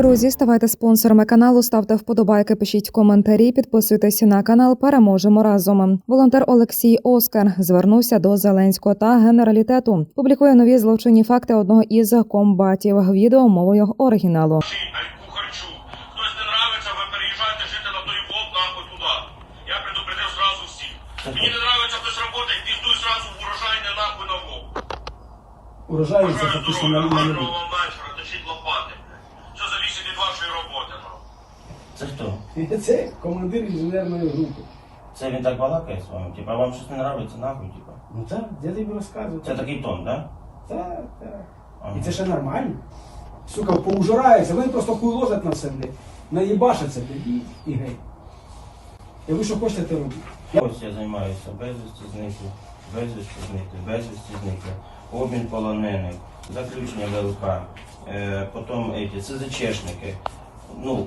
Друзі, ставайте спонсорами каналу, ставте вподобайки, пишіть коментарі, підписуйтесь на канал. Переможемо разом. Волонтер Олексій Оскар звернувся до Зеленського та генералітету. Публікує нові злочинні факти одного із комбатів. Відео мовою оригіналу. Не. Мені не нравиться хтось робота, піздуй сразу в урожайне нахуй на ВОП. Урожай це фактично на вечора, точіть лопати. Все завісить від вашої роботи. ну. Це хто? Це командир інженерної групи. Це він так балакає з вами? Типа, вам щось не нравиться, нахуй, типа. Ну так, я тобі розказую. Це такий тон, да? Так, так. Ага. І це ще нормально. Сука, поужираються, вони просто хуй ложать на все, блядь. Наїбашаться, блядь, і, гей. І ви що хочете, те робіть. Я... Ось я займаюся безвісті зникли, безвісті зникли, безвісті зникли, обмін полонених, заключення ВЛК, е, потім эти, СЗЧшники. Ну,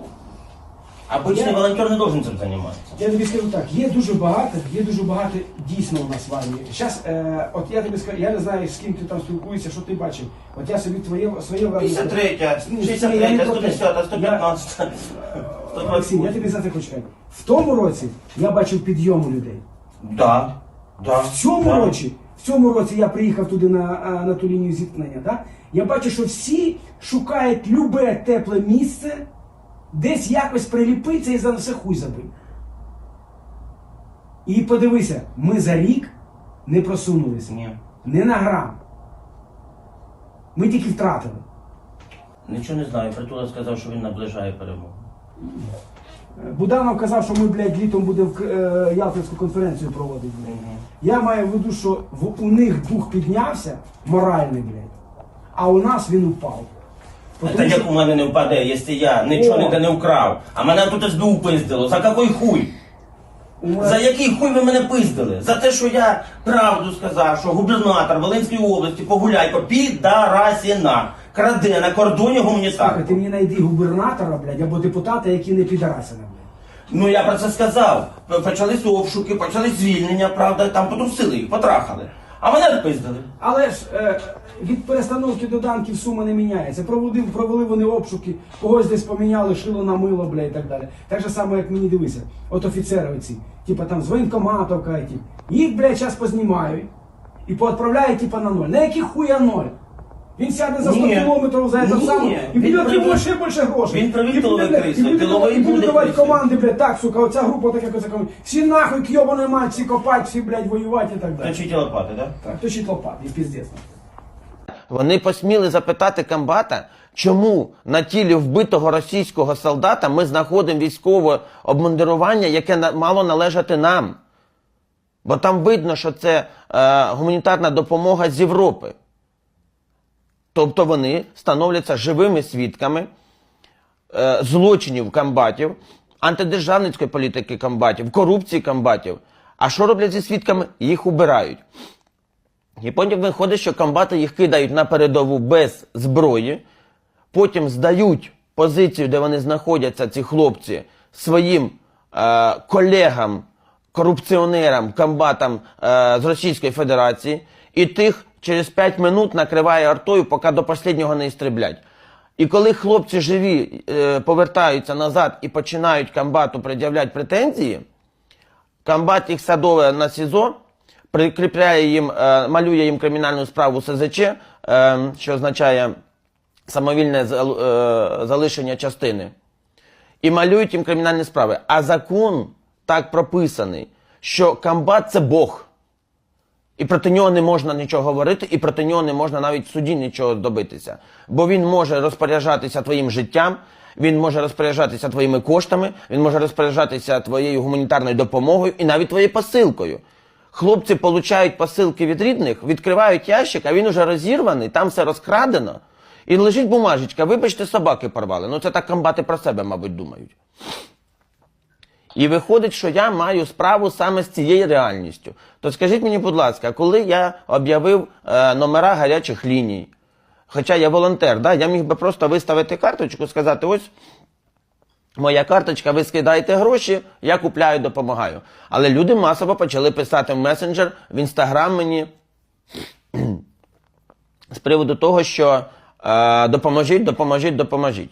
обычный Я- волонтер не должен цим займатися. Я тобі скажу так, є дуже багато, є дуже багато дійсно у нас в армії. Зараз, е, от я тобі скажу, я не знаю, з ким ти там спілкуєшся, що ти бачив. От я собі твоє, своє враження. 53, Ні, ні, я 63, не про те. 110, 115, Максим, я тобі за це хочу сказати. В тому році я бачив підйому людей. Да, да. В цьому да. році, в цьому році я приїхав туди на, а, на ту лінію зіткнення. Да? Я бачу, що всі шукають любе тепле місце, десь якось приліпитися і за все хуй забити. І подивися, ми за рік не просунулися. Ні. Не на грам. Ми тільки втратили. Нічого не знаю. Притула сказав, що він наближає перемогу. Буданов казав, що ми, блядь, літом будемо е, Ялтинську конференцію проводити. блядь. Я маю в виду, що в, у них дух піднявся, моральний, блядь, а у нас він упав. Та як у мене не впаде, якщо я нічого ніде не вкрав, а мене тут СБУ пиздило. За який хуй? За який хуй ви мене пиздили? За те, що я правду сказав, що губернатор Волинської області Погуляйко підарасіна краде на кордоні гуманітарку. ти мені знайди губернатора, блядь, або депутата, які не підарасили, блядь. Ну я про це сказав. Почались обшуки, почались звільнення, правда, там потусили їх, потрахали. А мене пиздили. Але ж е, від перестановки до данків сума не міняється. Проводив, провели вони обшуки, когось десь поміняли, шило на мило, бля, і так далі. Так же само, як мені дивися, от офіцери оці, типа там з воєнкоматовка, ті, їх, бля, час познімають і поотправляють, типа на ноль. На які хуя ноль? Він сяде за 100 Ні. кілометрів за це Ні. сам і Він буде отримувати ще більше грошей. він привик І буде, блядь, і буде, тиловий і буде буде давати команди, блядь, так, сука, оця група така, оця команда. Всі нахуй кйобаної мать, всі копать, всі, блядь, воювати і так далі. Точіть лопати, так? Так, точить лопат, і піздець. Вони посміли запитати комбата, чому на тілі вбитого російського солдата ми знаходимо військове обмундирування, яке на- мало належати нам. Бо там видно, що це е, гуманітарна допомога з Європи. Тобто вони становляться живими свідками е, злочинів комбатів, антидержавницької політики комбатів, корупції комбатів. А що роблять зі свідками? Їх убирають. І потім виходить, що комбати їх кидають на передову без зброї, потім здають позицію, де вони знаходяться, ці хлопці, своїм е, колегам, корупціонерам, комбатам е, з Російської Федерації, і тих через 5 минут накриває артою, поки до останнього не істреблять. І коли хлопці живі е, повертаються назад і починають комбату пред'являти претензії, Комбат їх садове на СІЗО, прикріпляє їм, е, малює їм кримінальну справу СЗЧ, е, що означає самовільне е, залишення частини. І малюють їм кримінальні справи. А закон так прописаний, що комбат це Бог. І проти нього не можна нічого говорити, і проти нього не можна навіть в суді нічого добитися. Бо він може розпоряджатися твоїм життям, він може розпоряджатися твоїми коштами, він може розпоряджатися твоєю гуманітарною допомогою і навіть твоєю посилкою. Хлопці получають посилки від рідних, відкривають ящик, а він уже розірваний, там все розкрадено. І лежить бумажечка, вибачте, собаки порвали. Ну це так комбати про себе, мабуть, думають. І виходить, що я маю справу саме з цією реальністю. То скажіть мені, будь ласка, коли я об'явив е, номера гарячих ліній, хоча я волонтер, да, я міг би просто виставити карточку, сказати, ось моя карточка, ви скидаєте гроші, я купляю, допомагаю. Але люди масово почали писати в месенджер, в інстаграм мені з приводу того, що е, допоможіть, допоможіть, допоможіть.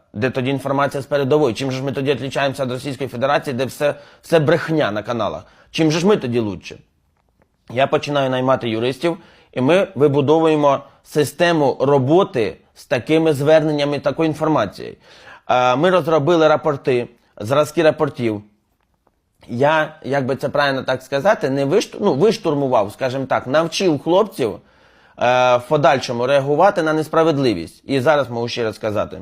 Де тоді інформація з передової? Чим же ж ми тоді відрізняємося від Російської Федерації, де все, все брехня на каналах? Чим же ж ми тоді лучше? Я починаю наймати юристів, і ми вибудовуємо систему роботи з такими зверненнями, такою інформацією. Ми розробили рапорти, зразки рапортів. Я, як би це правильно так сказати, не вишту, ну, виштурмував, скажімо так, навчив хлопців е, в подальшому реагувати на несправедливість. І зараз можу ще раз сказати.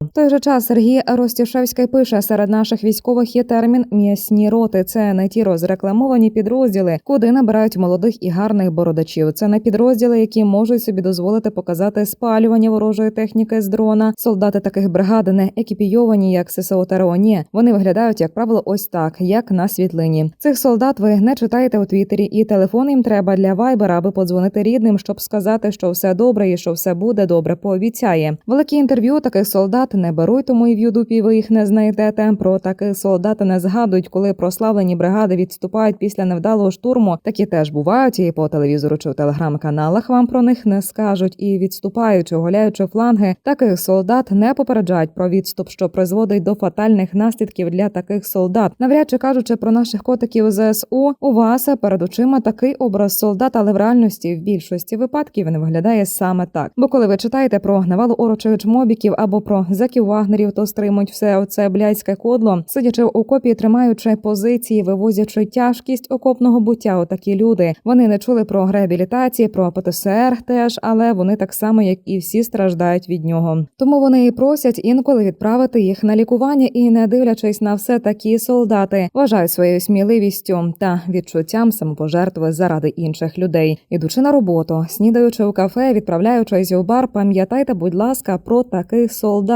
В той же час Сергій Ростішевський пише: серед наших військових є термін м'ясні роти. Це не ті розрекламовані підрозділи, куди набирають молодих і гарних бородачів. Це не підрозділи, які можуть собі дозволити показати спалювання ворожої техніки з дрона. Солдати таких бригад не екіпійовані, як ССО ТРО. Ні, вони виглядають, як правило, ось так, як на світлині. Цих солдат ви не читаєте у Твіттері, і телефон їм треба для вайбера, аби подзвонити рідним, щоб сказати, що все добре і що все буде добре. Пообіцяє великі інтерв'ю таких солдат не беруть, тому і в Ютубі ви їх не знайдете. Про таких солдат не згадують, коли прославлені бригади відступають після невдалого штурму. Такі теж бувають, і по телевізору чи в телеграм-каналах вам про них не скажуть. І відступаючи, оголяючи фланги, таких солдат не попереджають про відступ, що призводить до фатальних наслідків для таких солдат. Навряд чи кажучи про наших котиків ЗСУ, у вас перед очима такий образ солдата, але в реальності в більшості випадків він виглядає саме так. Бо коли ви читаєте про навалу орочих чмобіків або про зеків вагнерів, то стримують все оце блядське кодло, сидячи в окопі, тримаючи позиції, вивозячи тяжкість окопного буття. Отакі люди вони не чули про реабілітації, про ПТСР теж, але вони так само, як і всі, страждають від нього. Тому вони і просять інколи відправити їх на лікування і, не дивлячись на все, такі солдати вважають своєю сміливістю та відчуттям самопожертви заради інших людей. Ідучи на роботу, снідаючи у кафе, відправляючись у бар, пам'ятайте, будь ласка, про таких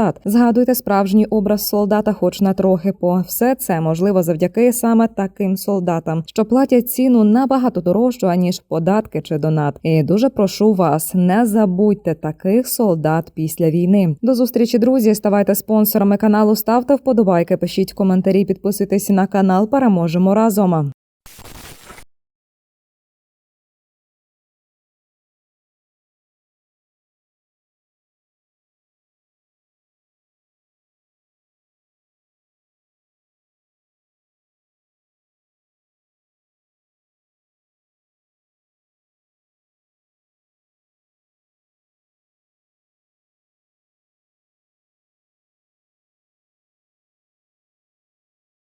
солдат. Згадуйте справжній образ солдата, хоч на трохи, по все це можливо завдяки саме таким солдатам, що платять ціну набагато дорожчу аніж податки чи донат. І дуже прошу вас, не забудьте таких солдат після війни. До зустрічі, друзі. Ставайте спонсорами каналу, ставте вподобайки, пишіть коментарі, підписуйтесь на канал. Переможемо разом.